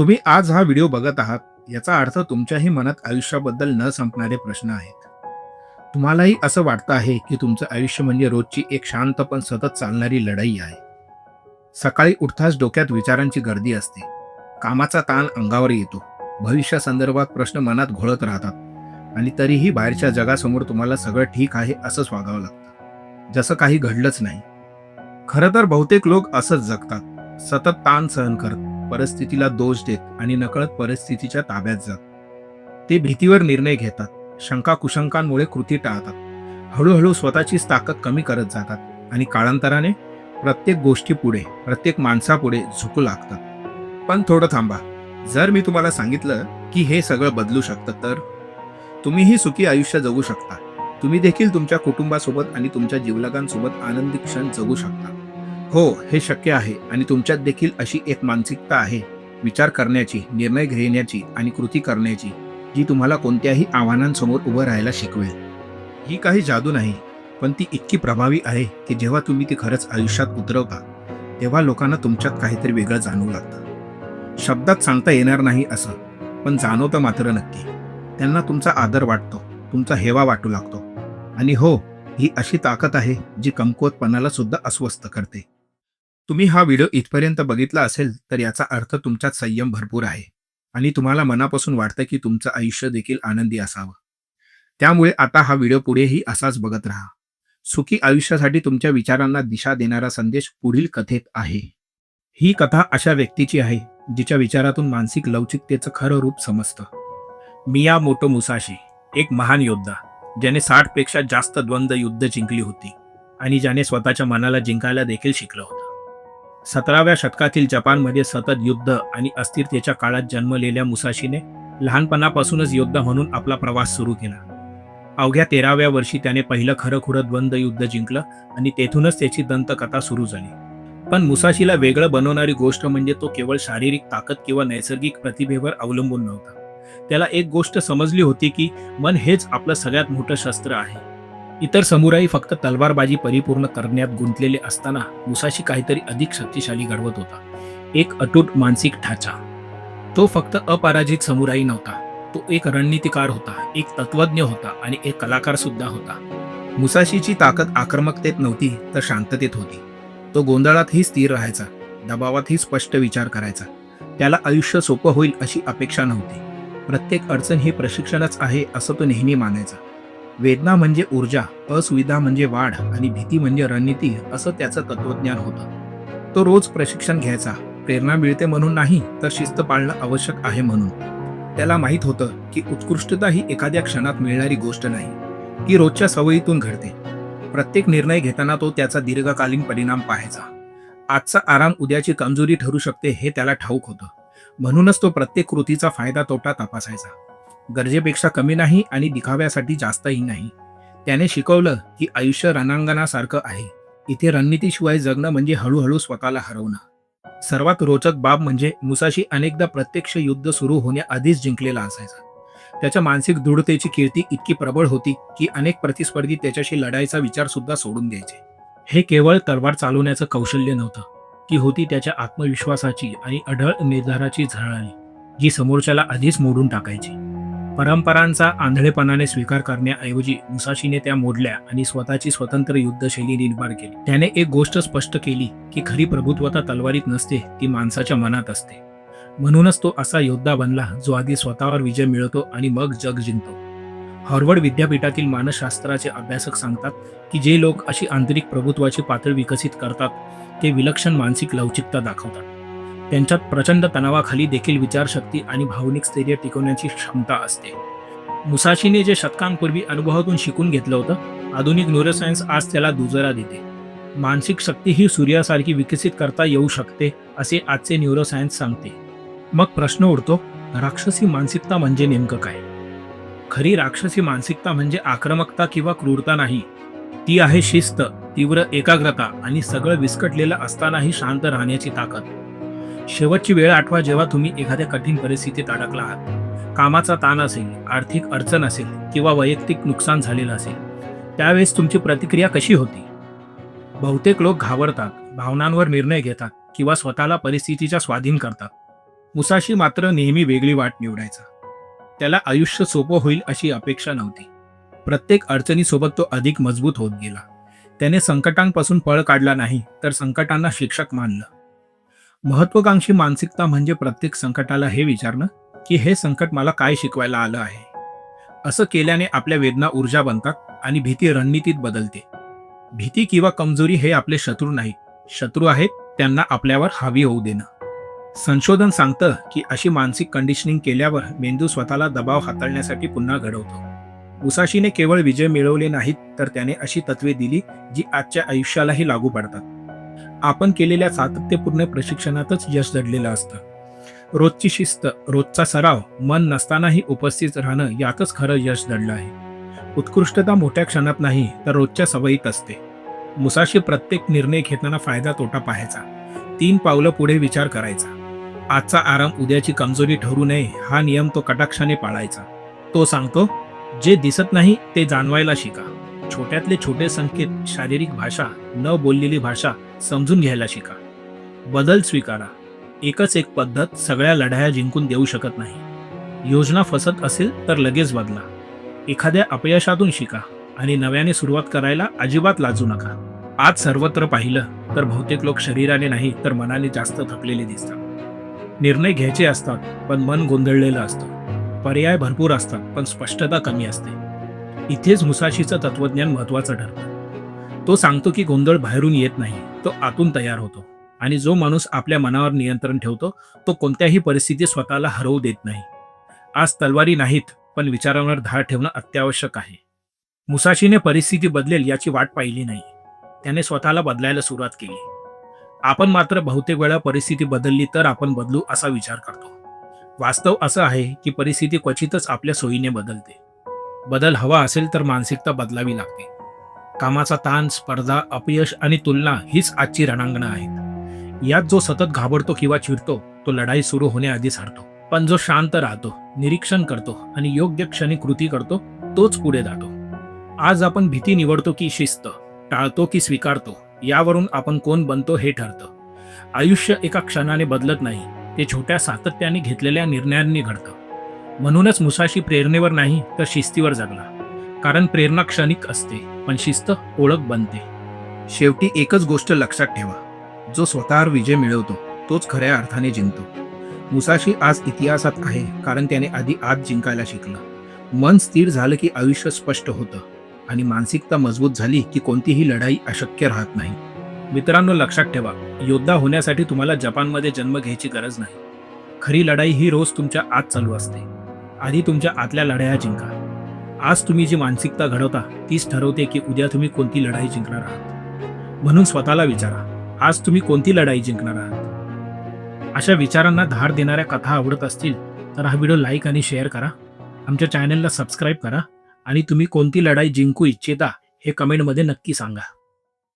तुम्ही आज हा व्हिडिओ बघत आहात याचा अर्थ तुमच्याही मनात आयुष्याबद्दल न संपणारे प्रश्न आहेत. तुम्हालाही असं वाटतं आहे की तुमचं आयुष्य म्हणजे रोजची एक शांत पण सतत चालणारी लढाई आहे. सकाळी उठताच डोक्यात विचारांची गर्दी असते. कामाचा ताण अंगावर येतो. भविष्यासंदर्भात प्रश्न मनात घोळत राहतात. आणि तरीही बाहेरच्या जगासमोर तुम्हाला सगळं ठीक आहे असंच वागावं लागतं. जसं काही घडलंच नाही. खरं तर बहुतेक लोक असंच जगतात. सतत ताण सहन करत. परिस्थितीला दोष देत आणि नकळत परिस्थितीच्या ताब्यात जात. ते भीतीवर निर्णय घेतात. शंका कुशंकांमुळे कृती टाळतात. हळूहळू स्वतःचीच ताकद कमी करत जातात आणि काळांतराने प्रत्येक गोष्टी पुढे प्रत्येक माणसापुढे झुकू लागतात. पण थोडं थांबा. जर मी तुम्हाला सांगितलं की हे सगळं बदलू शकतं तर? तुम्हीही सुखी आयुष्य जगू शकता. तुम्ही देखील तुमच्या कुटुंबासोबत आणि तुमच्या जीवलगांसोबत आनंदी क्षण जगू शकता. हो हे शक्य आहे आणि तुमच्यात देखील अशी एक मानसिकता आहे. विचार करण्याची निर्णय घेण्याची आणि कृती करण्याची जी तुम्हाला कोणत्याही आव्हानांसमोर उभं राहायला शिकवेल. ही काही जादू नाही पण ती इतकी प्रभावी आहे की जेव्हा तुम्ही ती खरंच आयुष्यात उतरवता तेव्हा लोकांना तुमच्यात काहीतरी वेगळं जाणवू लागतं. शब्दात सांगता येणार नाही असं पण जाणवतं मात्र नक्की. त्यांना तुमचा आदर वाटतो तुमचा हेवा वाटू लागतो. आणि हो ही अशी ताकद आहे जी कमकुवतपणाला सुद्धा अस्वस्थ करते. तुम्ही हा व्हिडिओ इथपर्यंत बघितला असेल तर याचा अर्थ तुमच्यात संयम भरपूर आहे आणि तुम्हाला मनापासून वाटतं की तुमचं आयुष्य देखील आनंदी असावं. त्यामुळे आता हा व्हिडिओ पुढेही असाच बघत राहा. सुखी आयुष्यासाठी तुमच्या विचारांना दिशा देणारा संदेश पुढील कथेत आहे. ही कथा अशा व्यक्तीची आहे जिच्या विचारातून मानसिक लवचिकतेचं खरं रूप समजतं. मिया मोटो मुसाशी एक महान योद्धा ज्याने साठपेक्षा जास्त द्वंद्व युद्ध जिंकली होती आणि ज्याने स्वतःच्या मनाला जिंकायला देखील शिकलं होतं. सतराव्या शतकातील जपानमध्ये सतत युद्ध आणि अस्थिरतेच्या काळात जन्मलेल्या मुसाशीने लहानपणापासूनच योद्धा म्हणून आपला प्रवास सुरू केला. अवघ्या तेराव्या वर्षी त्याने पहिलं खरं खुरं द्वंद्व युद्ध जिंकलं आणि तेथूनच त्याची दंतकथा सुरू झाली. पण मुसाशीला वेगळं बनवणारी गोष्ट म्हणजे तो केवळ शारीरिक ताकद किंवा नैसर्गिक प्रतिभेवर अवलंबून नव्हता. त्याला एक गोष्ट समजली होती की मन हेच आपलं सगळ्यात मोठं शस्त्र आहे. इतर समुराई फक्त तलवारबाजी परिपूर्ण करण्यात गुंतलेले असताना मुसाशी काहीतरी अधिक शक्तिशाली घडवत होता. एक अटूट मानसिक ढाचा तो फक्त अपराजित समुराई नव्हता. तो एक रणनीतिकार होता एक तत्वज्ञ होता आणि एक कलाकार सुद्धा होता. मुसाशीची ताकद आक्रमकतेत नव्हती तर शांततेत होती. तो गोंधळातही स्थिर राहायचा दबावातही स्पष्ट विचार करायचा. त्याला आयुष्य सोपं होईल अशी अपेक्षा नव्हती. प्रत्येक अडचण ही प्रशिक्षणच आहे असं तो नेहमी मानायचा. वेदना म्हणजे ऊर्जा असुविधा म्हणजे वाढ आणि भीती म्हणजे रणनीती असं त्याचं तत्वज्ञान होतं. तो रोज प्रशिक्षण घ्यायचा. प्रेरणा मिळते म्हणून नाही तर शिस्त पाळणं आवश्यक आहे म्हणून. त्याला माहीत होतं की उत्कृष्टता ही एखाद्या क्षणात मिळणारी गोष्ट नाही. ती रोजच्या सवयीतून घडते. प्रत्येक निर्णय घेताना तो त्याचा दीर्घकालीन परिणाम पाहायचा. आजचा आराम उद्याची कमजोरी ठरू शकते हे त्याला ठाऊक होतं. म्हणूनच तो प्रत्येक कृतीचा फायदा तोटा तपासायचा. गरजेपेक्षा कमी नाही आणि दिखाव्यासाठी जास्तही नाही. त्याने शिकवलं की आयुष्य रणांगणासारखं आहे. इथे रणनीतीशिवाय जगणं म्हणजे हळूहळू स्वतःला हरवणं. सर्वात रोचक बाब म्हणजे मुसाशी अनेकदा प्रत्यक्ष युद्ध सुरू होण्याआधीच जिंकलेला असायचा. त्याच्या मानसिक दृढतेची कीर्ती इतकी प्रबळ होती की अनेक प्रतिस्पर्धी त्याच्याशी लढायचा विचार सुद्धा सोडून द्यायचे. हे केवळ तलवार चालवण्याचं कौशल्य नव्हतं ती होती त्याच्या आत्मविश्वासाची आणि अढळ निर्धाराची झळाळी जी समोरच्याला आधीच मोडून टाकायची. परंपरांचा आंधळेपणाने स्वीकार करण्याऐवजी मुसाशीने त्या मोडल्या आणि स्वतःची स्वतंत्र युद्धशैली निर्माण केली. त्याने एक गोष्ट स्पष्ट केली की खरी प्रभुत्वता तलवारीत नसते ती माणसाच्या मनात असते. म्हणूनच तो असा योद्धा बनला जो आधी स्वतःवर विजय मिळवतो आणि मग जग जिंकतो. हार्वर्ड विद्यापीठातील मानसशास्त्राचे अभ्यासक सांगतात की जे लोक अशी आंतरिक प्रभुत्वाची पातळी विकसित करतात ते विलक्षण मानसिक लवचिकता दाखवतात. त्यांच्यात प्रचंड तणावाखाली देखील विचारशक्ती आणि भावनिक स्थैर्य टिकवण्याची क्षमता असते. मुसाशीने जे शतकांपूर्वी अनुभवातून शिकून घेतलं होतं आधुनिक न्यूरोसायन्स आज त्याला दुजरा देते. मानसिक शक्ती ही सूर्यासारखी विकसित करता येऊ शकते असे आजचे न्यूरोसायन्स सांगते. मग प्रश्न उडतो राक्षसी मानसिकता म्हणजे नेमकं काय? खरी राक्षसी मानसिकता म्हणजे आक्रमकता किंवा क्रूरता नाही. ती आहे शिस्त तीव्र एकाग्रता आणि सगळं विस्कटलेलं असतानाही शांत राहण्याची ताकद. शेवटची वेळ आठवा जेव्हा तुम्ही एखाद्या कठीण परिस्थितीत अडकला आहात. कामाचा ताण असेल आर्थिक अडचण असेल किंवा वैयक्तिक नुकसान झालेलं असेल त्यावेळेस तुमची प्रतिक्रिया कशी होती? बहुतेक लोक घाबरतात भावनांवर निर्णय घेतात किंवा स्वतःला परिस्थितीच्या स्वाधीन करतात. मुसाशी मात्र नेहमी वेगळी वाट निवडायचा. त्याला आयुष्य सोपं होईल अशी अपेक्षा नव्हती. प्रत्येक अडचणीसोबत तो अधिक मजबूत होत गेला. त्याने संकटांपासून पळ काढला नाही तर संकटांना शिक्षक मानलं. महत्वाकांक्षी मानसिकता म्हणजे प्रत्येक संकटाला हे विचारणं की हे संकट मला काय शिकवायला आलं आहे? असं केल्याने आपल्या वेदना ऊर्जा बनतात आणि भीती रणनीतीत बदलते. भीती किंवा कमजोरी हे आपले शत्रू नाही. शत्रू आहेत त्यांना आपल्यावर हावी होऊ देणं. संशोधन सांगतं की अशी मानसिक कंडिशनिंग केल्यावर मेंदू स्वतःला दबाव हाताळण्यासाठी पुन्हा घडवतो. मुसाशीने केवळ विजय मिळवले नाहीत तर त्याने अशी तत्वे दिली जी आजच्या आयुष्यालाही लागू पडतात. आपण केलेल्या सातत्यपूर्ण प्रशिक्षणातच यश दडलेलं असतं. रोजची शिस्त रोजचा सराव मन नसतानाही उपस्थित राहणं यातच खरं यश दडलं आहे. उत्कृष्टता मोठ्या क्षणात नाही तर रोजच्या सवयीत असते. मुसाशी प्रत्येक निर्णय घेताना फायदा तोटा पाहायचा. तीन पावलं पुढे विचार करायचा. आजचा आराम उद्याची कमजोरी ठरू नये हा नियम तो कटाक्षाने पाळायचा. तो सांगतो जे दिसत नाही ते जाणवायला शिका. छोट्यातले छोटे संकेत शारीरिक भाषा न बोललेली भाषा समजून घ्यायला शिका. बदल स्वीकारा. एकच एक पद्धत सगळ्या लढाया जिंकून देऊ शकत नाही. योजना फसत असेल तर लगेच बदला. एखाद्या अपयशातून शिका आणि नव्याने सुरुवात करायला अजिबात लाजू नका. आज सर्वत्र पाहिलं तर बहुतेक लोक शरीराने नाही तर मनाने जास्त थकलेले दिसतात. निर्णय घ्यायचे असतात पण मन गोंधळलेलं असतं. पर्याय भरपूर असतात पण स्पष्टता कमी असते. इथेच मुसाशीचं तत्वज्ञान महत्वाचं ठरतं. तो सांगतो की गोंधळ बाहेरून येत नाही तो आतून तयार होतो आणि जो माणूस आपल्या मनावर नियंत्रण ठेवतो तो कोणत्याही परिस्थितीत स्वतःला हरवू देत नाही. आज तलवारी नाहीत पण विचारांवर धार ठेवणं अत्यावश्यक आहे. मुसाशीने परिस्थिती बदलेल याची वाट पाहिली नाही. त्याने स्वतःला बदलायला सुरुवात केली. आपण मात्र बहुतेक वेळा परिस्थिती बदलली तर आपण बदलू असा विचार करतो. वास्तव असं आहे की परिस्थिती क्वचितच आपल्या सोयीने बदलते. बदल हवा असेल तर मानसिकता बदलावी लागते. कामाचा ताण स्पर्धा अपयश आणि तुलना हीच आजची रणांगणं आहेत. यात जो सतत घाबरतो किंवा चिडतो तो लढाई सुरू होण्याआधीच हरतो. पण जो शांत राहतो निरीक्षण करतो आणि योग्य क्षणी कृती करतो तोच पुढे जातो. आज आपण भीती निवडतो की शिस्त टाळतो की स्वीकारतो यावरून आपण कोण बनतो हे ठरतं. आयुष्य एका क्षणाने बदलत नाही ते छोट्या सातत्याने घेतलेल्या निर्णयांनी घडतं. म्हणूनच मुसाशी प्रेरणेवर नाही तर शिस्तीवर जगला. कारण प्रेरणा क्षणिक असते पण शिस्त ओळख बनते. शेवटी एकच गोष्ट लक्षात ठेवा. जो स्वतःवर विजय मिळवतो तोच खऱ्या अर्थाने जिंकतो. मुसाशी आज इतिहासात आहे कारण त्याने आधी आत जिंकायला शिकलं. मन स्थिर झालं की आयुष्य स्पष्ट होतं. आणि मानसिकता मजबूत झाली की कोणतीही लढाई अशक्य राहत नाही. मित्रांनो लक्षात ठेवा योद्धा होण्यासाठी तुम्हाला जपानमध्ये जन्म घ्यायची गरज नाही. खरी लढाई ही रोज तुमच्या आत चालू असते. आधी तुमच्या आतल्या लढाया जिंका. आज तुम्ही जी मानसिकता घडवता तीच ठरवते की उद्या तुम्ही कोणती लढाई जिंकणार आहात. म्हणून स्वतःला विचारा आज तुम्ही कोणती लढाई जिंकणार आहात? अशा विचारांना धार देणाऱ्या कथा आवडत असतील तर हा व्हिडिओ लाईक आणि शेअर करा. आमच्या चॅनलला सबस्क्राईब करा आणि तुम्ही कोणती लढाई जिंकू इच्छिता हे कमेंटमध्ये नक्की सांगा.